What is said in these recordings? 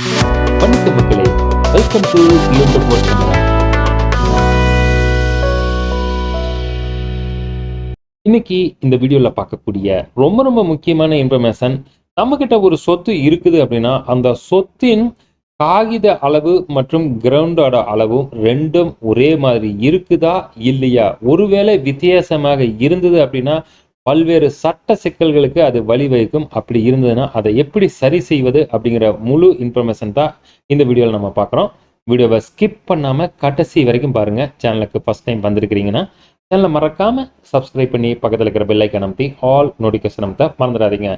வணக்கம் மக்களே. Welcome to YouTube இன்னைக்கு இந்த வீடியோல பார்க்கக்கூடிய ரொம்ப ரொம்ப முக்கியமான இன்ஃபர்மேஷன் நம்ம கிட்ட ஒரு சொத்து இருக்குது அப்படின்னா அந்த சொத்தின் காகித அளவு மற்றும் கிரவுண்டோட அளவும் ரெண்டும் ஒரே மாதிரி இருக்குதா இல்லையா? ஒருவேளை வித்தியாசமாக இருந்தது அப்படின்னா பல்வேறு சட்ட சிக்கல்களுக்கு அது வழிவகுக்கும் அப்படி இருந்ததுன்னா அதை எப்படி சரி செய்வது அப்படிங்கிற முழு இன்ஃபர்மேஷன் தான் இந்த வீடியோவில் நம்ம பார்க்குறோம். வீடியோவை ஸ்கிப் பண்ணாமல் கடைசி வரைக்கும் பாருங்க. சேனலுக்கு ஃபர்ஸ்ட் டைம் வந்திருக்கிறீங்கன்னா சேனலை மறக்காமல் சப்ஸ்கிரைப் பண்ணி பக்கத்தில் இருக்கிற பெல் ஐக்கன் அமைத்தி ஆல் நோட்டிஃபிகேஷன் அமைத்த மறந்துடாதீங்க.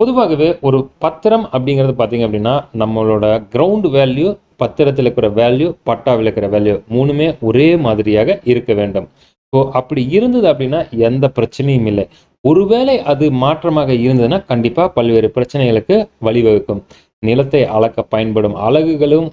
பொதுவாகவே ஒரு பத்திரம் அப்படிங்கிறது பார்த்தீங்க அப்படின்னா நம்மளோட கிரவுண்ட் வேல்யூ பத்திரத்தில் இருக்கிற வேல்யூ பட்டாவில் இருக்கிற வேல்யூ மூணுமே ஒரே மாதிரியாக இருக்க வேண்டும். ஸோ அப்படி இருந்தது அப்படின்னா எந்த பிரச்சனையும் இல்லை. ஒருவேளை அது மாற்றமாக இருந்ததுன்னா கண்டிப்பாக பல்வேறு பிரச்சனைகளுக்கு வழிவகுக்கும். நிலத்தை அளக்க பயன்படும் அலகுகளும்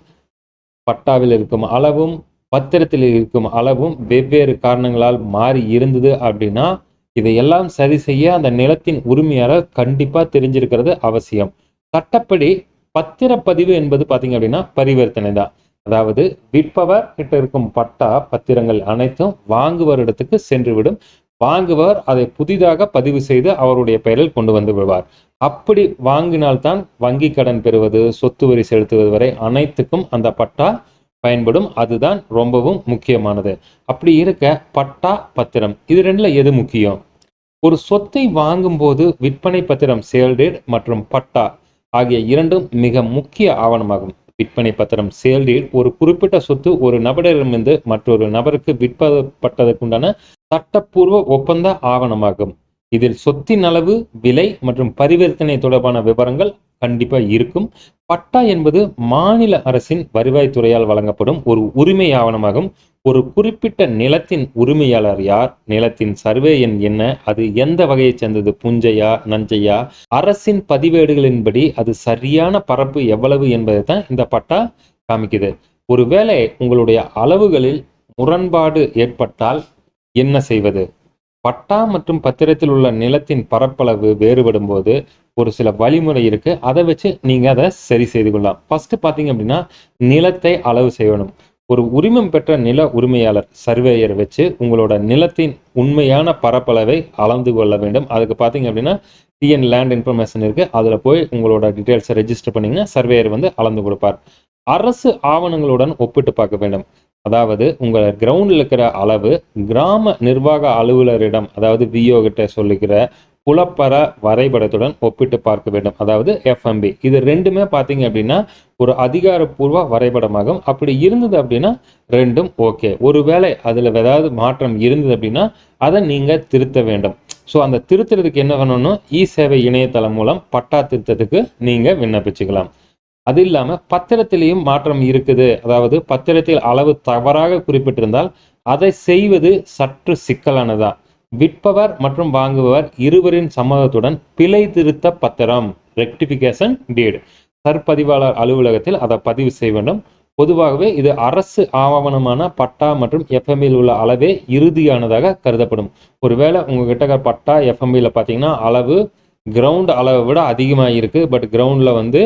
பட்டாவில் இருக்கும் அளவும் பத்திரத்தில் இருக்கும் அளவும் வெவ்வேறு காரணங்களால் மாறி இருந்தது அப்படின்னா இதையெல்லாம் சரி செய்ய அந்த நிலத்தின் உரிமையாளர் கண்டிப்பா தெரிஞ்சிருக்கிறது அவசியம். சட்டப்படி பத்திரப்பதிவு என்பது பாத்தீங்க அப்படின்னா பரிவர்த்தனை தான். அதாவது விற்பவர் கிட்ட இருக்கும் பட்டா பத்திரங்கள் அனைத்தும் வாங்குவரிடத்துக்கு சென்றுவிடும். வாங்குவர் அதை புதிதாக பதிவு செய்து அவருடைய பெயரில் கொண்டு வந்து விடுவார். அப்படி வாங்கினால்தான் வங்கி கடன் பெறுவது சொத்து வரி செலுத்துவது வரை அனைத்துக்கும் அந்த பட்டா பயன்படும். அதுதான் ரொம்பவும் முக்கியமானது. அப்படி இருக்க பட்டா பத்திரம் இது ரெண்டுல எது முக்கியம்? ஒரு சொத்தை வாங்கும்போது விற்பனை பத்திரம் சேல்டேட் மற்றும் பட்டா ஆகிய இரண்டும் மிக முக்கிய ஆவணமாகும். விற்பனை பத்திரம். சேல்டீட் ஒரு குறிப்பிட்ட சொத்து ஒரு நபரிடமிருந்து மற்றொரு நபருக்கு விற்பப்பட்டதற்குண்டான சட்டப்பூர்வ ஒப்பந்த ஆவணமாகும். இதில் சொத்தின் அளவு விலை மற்றும் பரிவர்த்தனை தொடர்பான விவரங்கள் கண்டிப்பா இருக்கும். பட்டா என்பது மாநில அரசின் வருவாய்த்துறையால் வழங்கப்படும் ஒரு உரிமை ஆவணமாகும். ஒரு குறிப்பிட்ட நிலத்தின் உரிமையாளர் யார் நிலத்தின் சர்வே எண் என்ன அது எந்த வகையை சேர்ந்தது புஞ்சையா நஞ்சையா அரசின் பதிவேடுகளின்படி அது சரியான பரப்பு எவ்வளவு என்பதை தான் இந்த பட்டா காமிக்குது. ஒருவேளை உங்களுடைய அளவுகளில் முரண்பாடு ஏற்பட்டால் என்ன செய்வது? பட்டா மற்றும் பத்திரத்தில் உள்ள நிலத்தின் பரப்பளவு வேறுபடும் போது ஒரு சில வழிமுறை இருக்கு. அதை வச்சு நீங்க அதை சரி செய்து கொள்ளலாம். ஃபர்ஸ்ட் பாத்தீங்க அப்படின்னா நிலத்தை அளவு செய்யணும். ஒரு உரிமம் பெற்ற நில உரிமையாளர் சர்வேயர் வச்சு உங்களோட நிலத்தின் உண்மையான பரப்பளவை அளந்து கொள்ள வேண்டும். அதுக்கு பார்த்தீங்க அப்படின்னா டிஎன் லேண்ட் இன்ஃபர்மேஷன் இருக்கு. அதில் போய் உங்களோட டீட்டெயில்ஸை ரெஜிஸ்டர் பண்ணீங்கன்னா சர்வேயர் வந்து அளந்து கொடுப்பார். அரசு ஆவணங்களுடன் ஒப்பிட்டு பார்க்க வேண்டும். அதாவது உங்கள் கிரவுண்டில் இருக்கிற அளவு கிராம நிர்வாக அலுவலரிடம் அதாவது விஓ கிட்ட சொல்லுகிற புலப்பர வரைபடத்துடன் ஒப்பிட்டு பார்க்க வேண்டும். அதாவது எஃப்எம்பி இது ரெண்டுமே பார்த்தீங்க அப்படின்னா ஒரு அதிகாரப்பூர்வ வரைபடமாகும். அப்படி இருந்தது அப்படின்னா ரெண்டும் ஓகே ஒருவேளை அதில் ஏதாவது மாற்றம் இருந்தது அப்படின்னா அதை நீங்கள் திருத்த வேண்டும். ஸோ அந்த திருத்துறதுக்கு என்ன பண்ணணும்? இ சேவை இணையதளம் மூலம் பட்டா திருத்தத்துக்கு நீங்கள் விண்ணப்பிச்சுக்கலாம். அது இல்லாமல் பத்திரத்திலையும் மாற்றம் இருக்குது. அதாவது பத்திரத்தில் அளவு தவறாக குறிப்பிட்டிருந்தால் அதை செய்வது சற்று சிக்கலானதா? விற்பவர் மற்றும் வாங்குபவர் இருவரின் சம்மதத்துடன் பிழை திருத்த பத்திரம் ரெக்டிபிகேஷன் டீடு சர்பதிவாளர் அலுவலகத்தில் அதை பதிவு செய்ய வேண்டும். பொதுவாகவே இது அரசு ஆவணமான பட்டா மற்றும் எஃப்எம்இல் உள்ள அளவே இறுதியானதாக கருதப்படும். ஒருவேளை உங்ககிட்ட பட்டா எஃப்எம்இல பார்த்தீங்கன்னா அளவு கிரவுண்ட் அளவை விட அதிகமாக இருக்குது பட் கிரவுண்டில் வந்து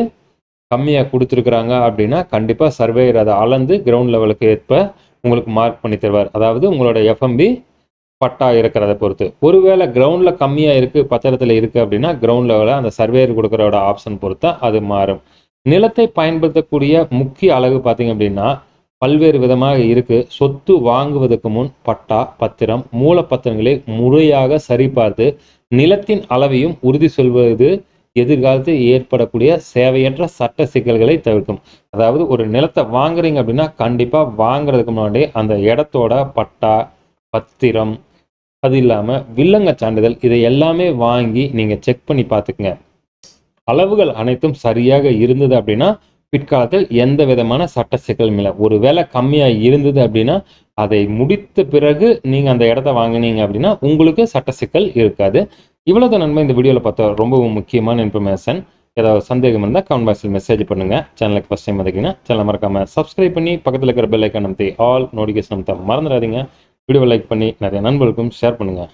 கம்மியாக கொடுத்துருக்குறாங்க அப்படின்னா கண்டிப்பாக சர்வேயர் அதை அளந்து கிரவுண்ட் லெவலுக்கு ஏற்ப உங்களுக்கு மார்க் பண்ணி தருவார். அதாவது உங்களோட எஃப்எம்பி பட்டா இருக்கிறத பொறுத்து. ஒருவேளை கிரவுண்டில் கம்மியாக இருக்குது பத்திரத்தில் இருக்குது அப்படின்னா கிரவுண்ட் லெவலில் அந்த சர்வேயர் கொடுக்குறோட ஆப்ஷன் பொறுத்தா அது மாறும். நிலத்தை பயன்படுத்தக்கூடிய முக்கிய அழகு பார்த்தீங்க அப்படின்னா பல்வேறு விதமாக இருக்குது சொத்து வாங்குவதற்கு முன் பட்டா பத்திரம் மூலப்பத்திரங்களை முறையாக சரிபார்த்து நிலத்தின் அளவையும் உறுதி சொல்வது எதிர்காலத்தில் ஏற்படக்கூடிய சேவையற்ற சட்ட சிக்கல்களை தவிர்க்கும். அதாவது ஒரு நிலத்தை வாங்குறீங்க அப்படின்னா கண்டிப்பாக வாங்குறதுக்கு முன்னாடி அந்த இடத்தோட பட்டா பத்திரம் அது இல்லாமல் வில்லங்க சான்றிதழ் இதை எல்லாமே வாங்கி நீங்கள் செக் பண்ணி பார்த்துக்குங்க. அளவுகள் அனைத்தும் சரியாக இருந்தது அப்படின்னா பிற்காலத்தில் எந்த விதமான சட்ட சிக்கலும் இல்லை. ஒரு வேலை கம்மியாக இருந்தது அப்படின்னா அதை முடித்த பிறகு நீங்கள் அந்த இடத்த வாங்கினீங்க அப்படின்னா உங்களுக்கு சட்ட சிக்கல் இருக்காது. இவ்வளவு நன்மை இந்த வீடியோவில் பார்த்தா ரொம்பவும் முக்கியமான இன்ஃபர்மேஷன் ஏதாவது சந்தேகம் இருந்தால் கமெண்ட் பாக்ஸில் மெசேஜ் பண்ணுங்க. சேனலுக்கு ஃபஸ்ட் டைம் வந்தீங்கன்னா சேனலை மறக்காமல் சப்ஸ்கிரைப் பண்ணி பக்கத்தில் இருக்கிற பெல் ஐக்கான் அமைத்தி ஆல் நோட்டிஃபிகேஷன் அமைத்த மறந்துடாதீங்க. வீடியோவை லைக் பண்ணி நிறைய நண்பர்களுக்கும் ஷேர் பண்ணுங்கள்